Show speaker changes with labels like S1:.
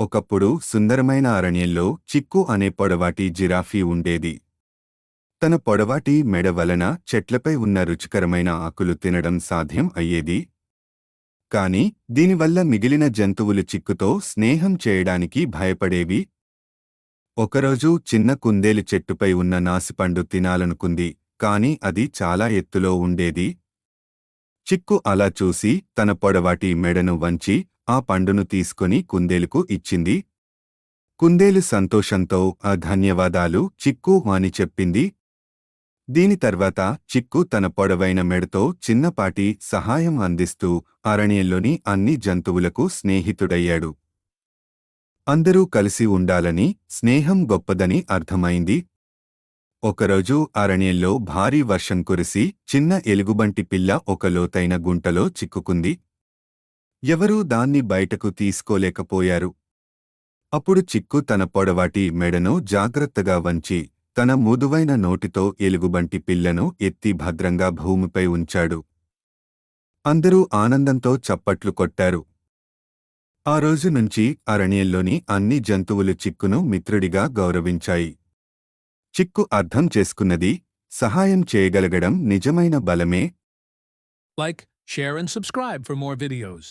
S1: ఒకప్పుడు సుందరమైన అరణ్యంలో చిక్కు అనే పొడవాటి జిరాఫీ ఉండేది. తన పొడవాటి మెడ వలన చెట్లపై ఉన్న రుచికరమైన ఆకులు తినడం సాధ్యం అయ్యేది. కాని దీనివల్ల మిగిలిన జంతువులు చిక్కుతో స్నేహం చేయడానికి భయపడేవి. ఒకరోజు చిన్న కుందేలు చెట్టుపై ఉన్న నాసిపండు తినాలనుకుంది కాని అది చాలా ఎత్తులో ఉండేది. చిక్కు అలా చూసి తన పొడవాటి మెడను వంచి ఆ పండును తీసుకుని కుందేలుకు ఇచ్చింది. కుందేలు సంతోషంతో ఆ ధన్యవాదాలు చిక్కు అని చెప్పింది. దీని తర్వాత చిక్కు తన పొడవైన మెడతో చిన్నపాటి సహాయం అందిస్తూ అరణ్యంలోని అన్ని జంతువులకు స్నేహితుడయ్యాడు. అందరూ కలిసి ఉండాలని స్నేహం గొప్పదని అర్థమైంది. ఒకరోజు అరణ్యంలో భారీ వర్షం కురిసి చిన్న ఎలుగుబంటి పిల్ల ఒక లోతైన గుంటలో చిక్కుకుంది. ఎవరూ దాన్ని బయటకు తీసుకోలేకపోయారు. అప్పుడు చిక్కు తన పొడవాటి మెడను జాగ్రత్తగా వంచి తన మృదువైన నోటితో ఎలుగుబంటి పిల్లను ఎత్తి భద్రంగా భూమిపై ఉంచాడు. అందరూ ఆనందంతో చప్పట్లు కొట్టారు. ఆ రోజు నుంచి అరణ్యంలోని అన్ని జంతువులు చిక్కును మిత్రుడిగా గౌరవించాయి. చిక్కు అర్థం చేసుకున్నది సహాయం చేయగలగడం నిజమైన బలమే.
S2: Like share and subscribe for more videos